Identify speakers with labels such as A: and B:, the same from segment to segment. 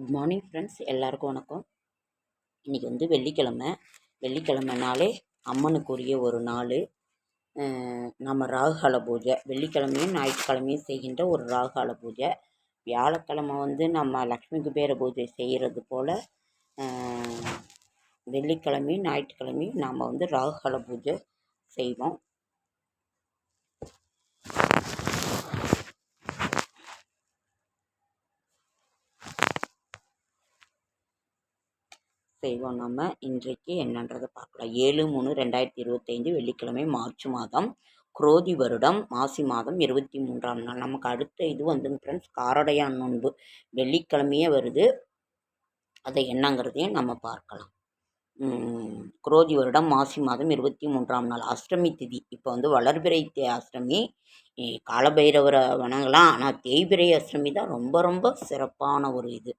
A: Good morning friends எல்லாருக்கும் வணக்கம். இன்றைக்கி வந்து வெள்ளிக்கிழமை. வெள்ளிக்கிழமைனாலே அம்மனுக்குரிய ஒரு நாள். நம்ம ராகுகால பூஜை. வெள்ளிக்கிழமையும் ஞாயிற்றுக்கிழமையும் செய்கின்ற ஒரு ராகுகால பூஜை. வியாழக்கிழமை வந்து நம்ம லக்ஷ்மி குபேர பூஜை செய்கிறது போல் வெள்ளிக்கிழமையும் ஞாயிற்றுக்கிழமையும் நாம் வந்து ராகுகால பூஜை செய்வோம். செய்வோம். நம்ம இன்றைக்கு என்னன்றதை பார்க்கலாம். ஏழு மூணு ரெண்டாயிரத்தி இருபத்தைந்து வெள்ளிக்கிழமை மார்ச் மாதம் குரோதி வருடம் மாசி மாதம் இருபத்தி மூன்றாம் நாள். நமக்கு அடுத்த இது வந்து ஃப்ரெண்ட்ஸ் காரடையான் நோன்பு. வெள்ளிக்கிழமையே வருது. அதை என்னங்கிறதையும் நம்ம பார்க்கலாம். குரோதி வருடம் மாசி மாதம் இருபத்தி மூன்றாம் நாள். அஷ்டமி திதி. இப்போ வந்து வளர்பிறை தே அஷ்டமி. காலபைரவரை வணங்கலாம். ஆனால் தேய்பிரை அஷ்டமி தான் ரொம்ப ரொம்ப சிறப்பான ஒரு இது.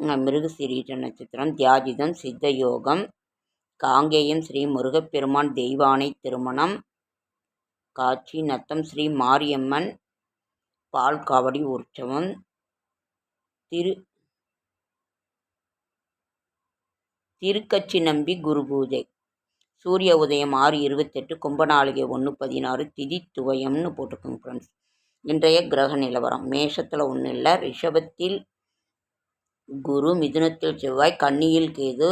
A: மிருகசீரீட நட்சத்திரம் தியாஜிதம் சித்த யோகம் காங்கேயம் ஸ்ரீ முருகப்பெருமான் தெய்வானை திருமணம் காட்சி நத்தம் ஸ்ரீ மாரியம்மன் பால் காவடி உற்சவம் திரு திருக்கச்சி நம்பி குரு பூஜை. சூரிய உதயம் ஆறு இருபத்தெட்டு கும்பநாளிகை ஒன்று பதினாறு திதி துவயம்னு போட்டுக்கோங்க ஃப்ரெண்ட்ஸ் இன்றைய கிரக நிலவரம். மேஷத்தில் ஒன்றும் இல்லை ரிஷபத்தில் குரு மிதுனத்தில் செவ்வாய் கன்னியில் கேது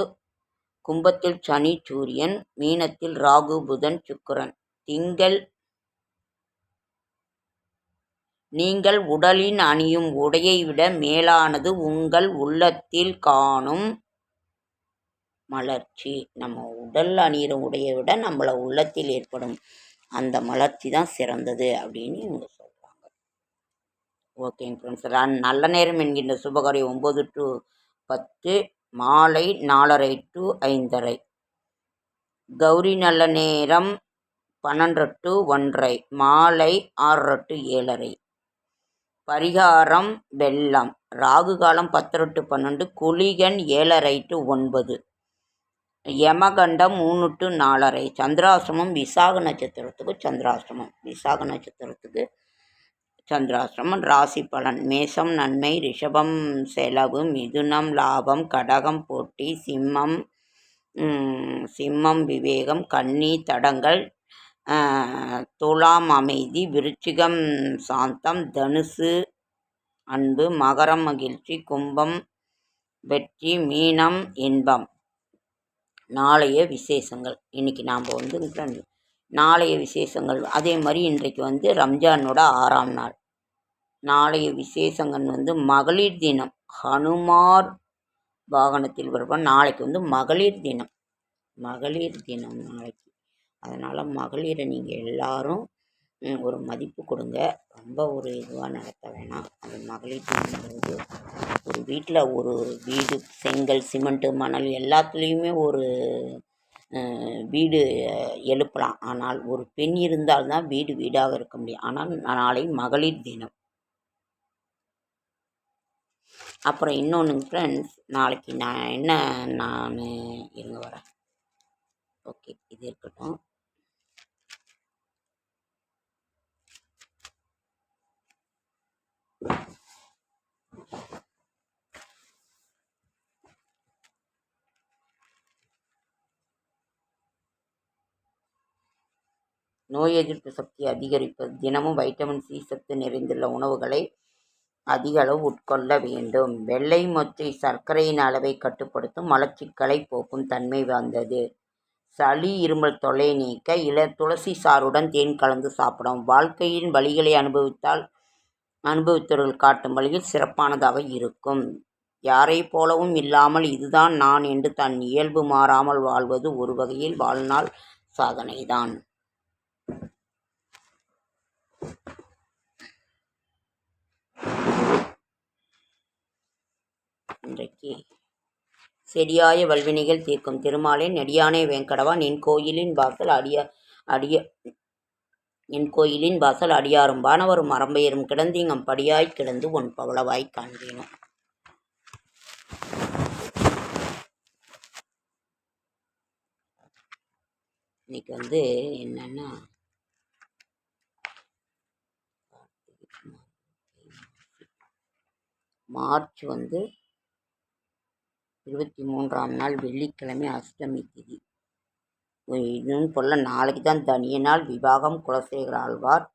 A: கும்பத்தில் சனி சூரியன் மீனத்தில் ராகு புதன் சுக்கரன். திங்கள் நீங்கள் உடலின் அணியும் உடையை விட மேலானது உங்கள் உள்ளத்தில் காணும் மலர்ச்சி. நம்ம உடல் அணியும் உடையை விட நம்மள உள்ளத்தில் ஏற்படும் அந்த மலர்ச்சி தான் சிறந்தது அப்படின்னு இவங்க ஓகேங்க ஃப்ரெண்ட்ஸ் நல்ல நேரம் என்கின்ற சுபகாரி ஒம்பது டு பத்து மாலை நாலரை டு ஐந்தரை. கௌரி நல்ல நேரம் பன்னெண்டு டு ஒன்றரை மாலை ஆறரை டு ஏழரை. பரிகாரம் வெள்ளம். ராகு காலம் பத்தரை டு பன்னெண்டு குளிகன் ஏழரை டு ஒன்பது. யமகண்டம் மூணு டு நாலரை. சந்திராசிரமம் விசாக நட்சத்திரத்துக்கு சந்திராசிரமம் விசாக நட்சத்திரத்துக்கு சந்திராசிரமம் ராசி பலன். மேசம் நன்மை ரிஷபம் செலவு மிதுனம் லாபம் கடகம் போட்டி சிம்மம் சிம்மம் விவேகம் கன்னி தடங்கள் துலாம் அமைதி விருச்சிகம் சாந்தம் தனுசு அன்பு மகரம் மகிழ்ச்சி கும்பம் வெற்றி மீனம் இன்பம். நாளைய விசேஷங்கள். இன்றைக்கி நாம் வந்து நாளைய விசேஷங்கள். அதே மாதிரி இன்றைக்கு வந்து ரம்ஜானோட ஆறாம் நாள். நாளைய விசேஷங்கள் வந்து மகளிர் தினம். ஹனுமார் வாகனத்தில் வருவோம் நாளைக்கு வந்து மகளிர் தினம். மகளிர் தினம் நாளைக்கு. அதனால் மகளிரை நீங்கள் எல்லாரும் ஒரு மதிப்பு கொடுங்க. ரொம்ப ஒரு இதுவாக நடத்த வேணாம். அந்த மகளிர் தினங்கிறது ஒரு வீட்டில் ஒரு வீடு செங்கல் சிமெண்ட்டு மணல் எல்லாத்துலேயுமே ஒரு வீடு எழுப்பலாம். ஆனால் ஒரு பெண் இருந்தால்தான் வீடு வீடாக இருக்க முடியும். ஆனால் நாளை மகளிர் தினம். அப்புறம் இன்னொன்றுங்க ஃப்ரெண்ட்ஸ் நாளைக்கு நான் என்ன நான் இருங்க வரேன். ஓகே இது இருக்கட்டும். நோய் எதிர்ப்பு சக்தி அதிகரிப்பது தினமும் வைட்டமின் சி சத்து நிறைந்துள்ள உணவுகளை அதிக அளவு உட்கொள்ள வேண்டும். வெள்ளை மொச்சை சர்க்கரையின் அளவை கட்டுப்படுத்தும் மலச்சிக்கலை போக்கும் தன்மை வாய்ந்தது. சளி இருமல் தொல்லை நீக்க இள துளசி சாறுடன் தேன் கலந்து சாப்பிடும் வாழ்க்கையின் வழிகளை அனுபவித்தால் அனுபவித்தவர்கள் காட்டும் வழியில் சிறப்பானதாக இருக்கும். யாரை போலவும் இல்லாமல் இதுதான் நான் என்று தன் இயல்பு மாறாமல் வாழ்வது ஒரு வகையில் வாழ்நாள் சாதனைதான். இன்றைக்கு செடியாய வல்வினைகள் தீர்க்கும் திருமாலே நெடியானே வேங்கடவா நின் கோயிலின் வாசல் அடிய அடிய என் கோயிலின் வாசல் அடியாரும் வானவரும் மரம்பெயரும் கிடந்தீங்கம் படியாய் கிடந்து உன் பவளவாய் காண்பேனும் இன்னைக்கு வந்து என்னன்னா மார்ச் வந்து இருபத்தி மூன்றாம் நாள் வெள்ளிக்கிழமை அஷ்டமி திதி. இன்னும் சொல்ல நாளைக்கு தான் தனிய நாள் விவாகம் குலசேகர ஆழ்வார்.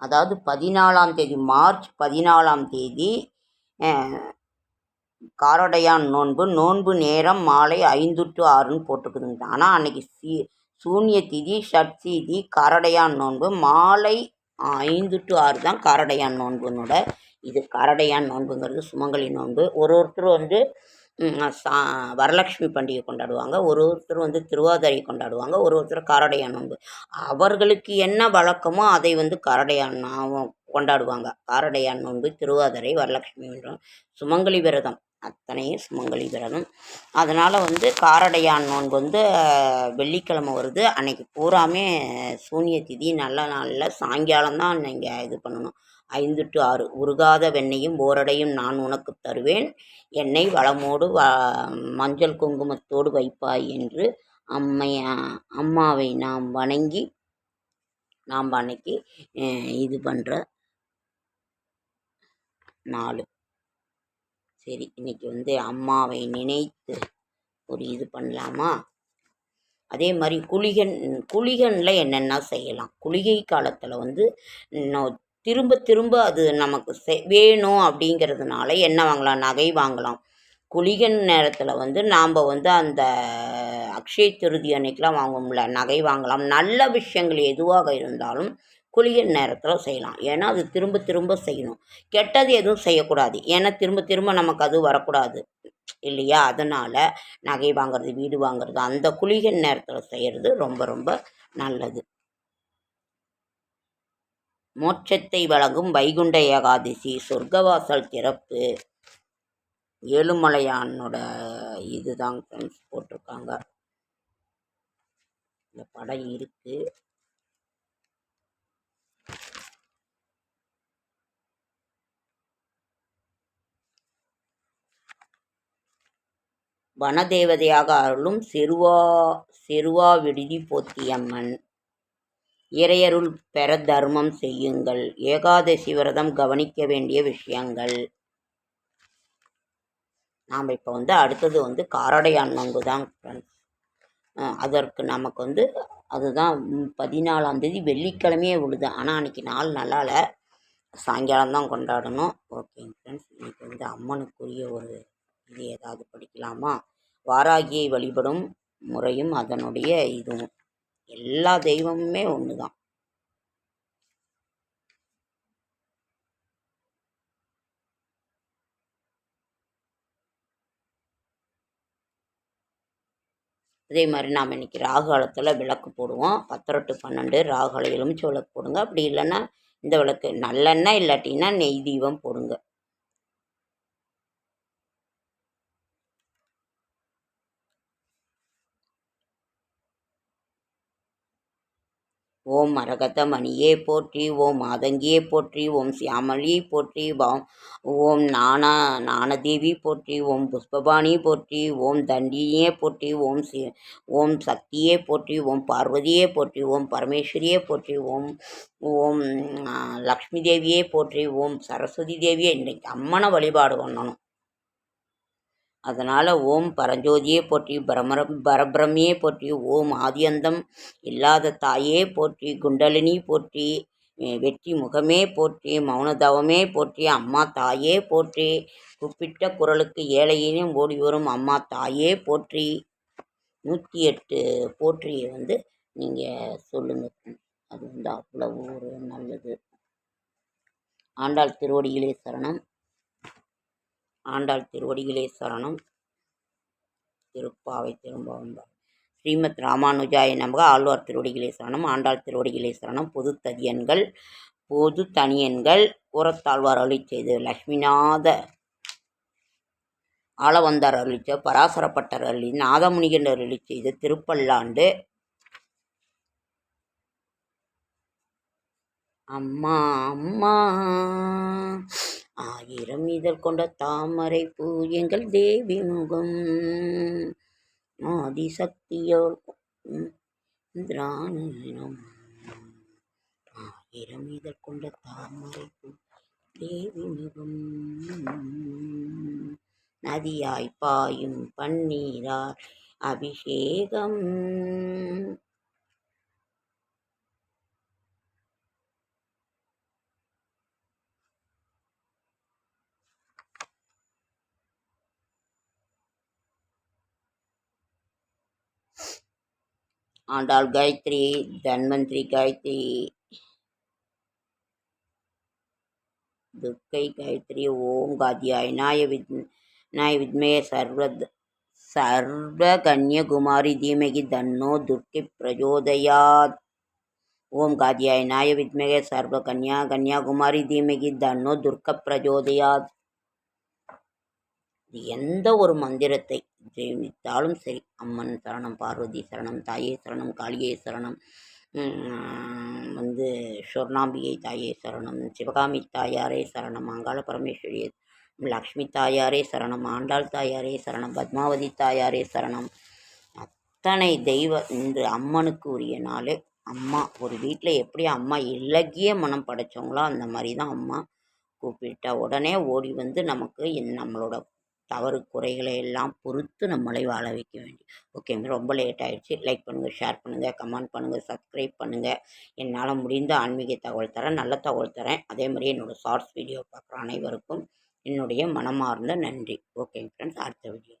A: அதாவது பதினாலாம் தேதி மார்ச் பதினாலாம் தேதி காரடையான் நோன்பு நோன்பு நேரம் மாலை ஐந்து டு ஆறுன்னு போட்டிருக்குதுங்க ஆனால் அன்னைக்கு சீ சூன்ய திதி ஷட்சிதி கரடையான் நோன்பு. மாலை ஐந்து டு ஆறு தான் காரடையான் நோன்புனோட. இது கரடையான் நோன்புங்கிறது சுமங்கலி நோன்பு. ஒரு ஒருத்தர் வந்து சா வரலட்சுமி பண்டிகை கொண்டாடுவாங்க. ஒரு ஒருத்தர் வந்து திருவாதிரை கொண்டாடுவாங்க. ஒரு ஒருத்தர் காரடையான் நோன்பு. அவர்களுக்கு என்ன வழக்கமோ அதை வந்து கரடையான் கொண்டாடுவாங்க. காரடையான் நோன்பு திருவாதிரை வரலட்சுமி சுமங்கலி விரதம். அத்தனையும் சுமங்கலி விரதம் அதனால் வந்து காரடையான் நோன்பு வந்து வெள்ளிக்கிழமை வருது. அன்னைக்கு பூராமே சூனிய திதி நல்ல நாளில் சாயங்காலம் தான் நீங்கள் இது பண்ணணும். ஐந்து டு ஆறு உருகாத வெண்ணையும் ஓரடையும் நான் உனக்கு தருவேன். என்னை வளமோடு வ மஞ்சள் குங்குமத்தோடு வைப்பாய் என்று அம்மையா அம்மாவை நாம் வணங்கி நாம் அன்னைக்கு இது பண்ணுற நாலு சரி இன்னைக்கு வந்து அம்மாவை நினைத்து ஒரு இது பண்ணலாமா? அதே மாதிரி குளிகன் குளிகனில் என்னென்ன செய்யலாம்? குளிகை காலத்தில் வந்து திரும்ப திரும்ப அது நமக்கு செ வேணும் அப்படிங்கிறதுனால என்ன வாங்கலாம்? நகை வாங்கலாம். குளிகன் நேரத்தில் வந்து நாம் வந்து அந்த அக்ஷய திருதி அன்னைக்கெலாம் வாங்குவோம்ல நகை வாங்கலாம். நல்ல விஷயங்கள் எதுவாக இருந்தாலும் குளிகை நேரத்தில் செய்யலாம். ஏன்னா அது திரும்ப திரும்ப செய்யணும். கெட்டது எதுவும் செய்யக்கூடாது. ஏன்னா திரும்ப திரும்ப நமக்கு அது வரக்கூடாது. இல்லையா? அதனால் நகை வாங்குறது வீடு வாங்குறது அந்த குளிகை நேரத்தில் செய்கிறது ரொம்ப ரொம்ப நல்லது. மோட்சத்தை வழங்கும் வைகுண்ட ஏகாதசி சொர்க்கவாசல் திறப்பு. ஏழுமலையானோட இதுதான் ஃப்ரெண்ட்ஸ் போட்டிருக்காங்க. இந்த படம் இருக்குது வனதேவதையாக அருளும் செருவா செருவா விடுதி போத்தியம்மன். இறையருள் பெற தர்மம் செய்யுங்கள். ஏகாதசி விரதம் கவனிக்க வேண்டிய விஷயங்கள். நாம் இப்போ வந்து அடுத்தது வந்து காரடையான் நோன்பு தான் ஃப்ரெண்ட்ஸ் அதற்கு நமக்கு வந்து அதுதான் பதினாலாம் தேதி வெள்ளிக்கிழமையே விழுது ஆனால் அன்றைக்கி நாள் நல்லால. சாயங்காலம் தான் கொண்டாடணும். ஓகேங்க ஃப்ரெண்ட்ஸ் இன்றைக்கி வந்து அம்மனுக்குரிய ஒரு இது ஏதாவது படிக்கலாமா? வாராகியை வழிபடும் முறையும் அதனுடைய இதுவும். எல்லா தெய்வமுமே ஒன்று தான் அதே மாதிரி நாம் இன்றைக்கி ராகு விளக்கு போடுவோம். பத்தரை டு பன்னெண்டு ராகு எலுமிச்சை விளக்கு போடுங்க. அப்படி இல்லைன்னா இந்த விளக்கு நல்லெண்ணெய் இல்லாட்டின்னா நெய் தீபம் போடுங்க. ஓம் மரகத மணியே போற்றி ஓம் மாதங்கியே போற்றி ஓம் சியாமலி போற்றி ஓம் நானா நாணதேவி போற்றி ஓம் புஷ்பபாணி போற்றி ஓம் தண்டியே போற்றி ஓம் சி ஓம் சக்தியே போற்றி ஓம் பார்வதியே போற்றி ஓம் பரமேஸ்வரியே போற்றி ஓம் ஓம் லக்ஷ்மி தேவியே போற்றி ஓம் சரஸ்வதி தேவியே. இன்றைக்கு அம்மனை வழிபாடு பண்ணணும். அதனால் ஓம் பரஞ்சோதியே போற்றி பிரமரம் பரபிரம்மையே போற்றி ஓம் ஆதியந்தம் இல்லாத தாயே போற்றி குண்டலினி போற்றி வெற்றி முகமே போற்றி மௌனதவமே போற்றி அம்மா தாயே போற்றி குறிப்பிட்ட குரலுக்கு ஏழையினும் ஓடி வரும் அம்மா தாயே போற்றி. நூற்றி எட்டு போற்றியை வந்து நீங்கள் சொல்லுங்கள் அது வந்து அவ்வளவு ஒரு நல்லது. ஆண்டாள் திருவடியிலே சரணம். ஆண்டாள் திருவடிகளே சரணம். திருப்பாவை திரும்பவும் ஸ்ரீமத் ராமானுஜாய நமக. ஆழ்வார் திருவடிகளே சரணம். ஆண்டாள் திருவடிகளே சரணம். பொது ததியன்கள் பொது தனியன்கள் உரத்தாழ்வார் அருளி செய்து லக்ஷ்மிநாத ஆளவந்தார் அருளிச்ச பராசரப்பட்டர் அருளி நாதமுனிகன் அருளி செய்து திருப்பல்லாண்டு அம்மா அம்மா. ஆயிரம் இதழ் கொண்ட தாமரை பூ எங்கள் தேவி முகம். ஆதிசக்தியோர் ஆயிரம் இதழ் கொண்ட தாமரை பூ தேவி முகம். நதியாய் பாயும் பன்னீரார் அபிஷேகம். ஆண்டாள் காயத்ரி தன்வந்திரி காயத்ரி துர்க்கை காயத்ரி ஓம் காத்யாயனாய வித் நாய வித்மய சர்வத் கன்யகுமாரி தீமகி தன்னோ துர்க்கை பிரஜோதயாத். ஓம் காத்யாயனாய வித்மய சர்வ கன்யா கன்யாகுமாரி தீமகி தன்னோ துர்க்க பிரஜோதயாத். எந்த ஒரு மந்திரத்தை ஜெயித்தாலும் சரி அம்மன் சரணம் பார்வதி சரணம் தாயே சரணம் காளியே சரணம் வந்து சொர்ணாம்பிகை தாயே சரணம் சிவகாமி தாயாரே சரணம் அங்காள பரமேஸ்வரியே லக்ஷ்மி தாயாரே சரணம் ஆண்டாள் தாயாரே சரணம் பத்மாவதி தாயாரே சரணம். அத்தனை தெய்வ இந்த அம்மனுக்கு உரிய நாள் அம்மா. ஒரு வீட்டில் எப்படி அம்மா இலகிய மனம் படைச்சவங்களோ அந்த மாதிரி தான் அம்மா கூப்பிட்டா உடனே ஓடி வந்து நமக்கு என் நம்மளோட தவறு குறைகளை எல்லாம் பொறுத்து நம்மளை வாழ வைக்க வேண்டிய ஓகேங்க ரொம்ப லேட் ஆகிடுச்சு லைக் பண்ணுங்கள் ஷேர் பண்ணுங்கள் கமெண்ட் பண்ணுங்கள் சப்ஸ்கிரைப் பண்ணுங்கள் என்னால் முடிந்த ஆன்மீக தகவல் தரேன் நல்ல தகவல் தரேன். அதே மாதிரி என்னோடய ஷார்ட்ஸ் வீடியோ பார்க்குற அனைவருக்கும் என்னுடைய மனமார்ந்த நன்றி. ஓகேங்க ஃப்ரெண்ட்ஸ் அடுத்த வீடியோ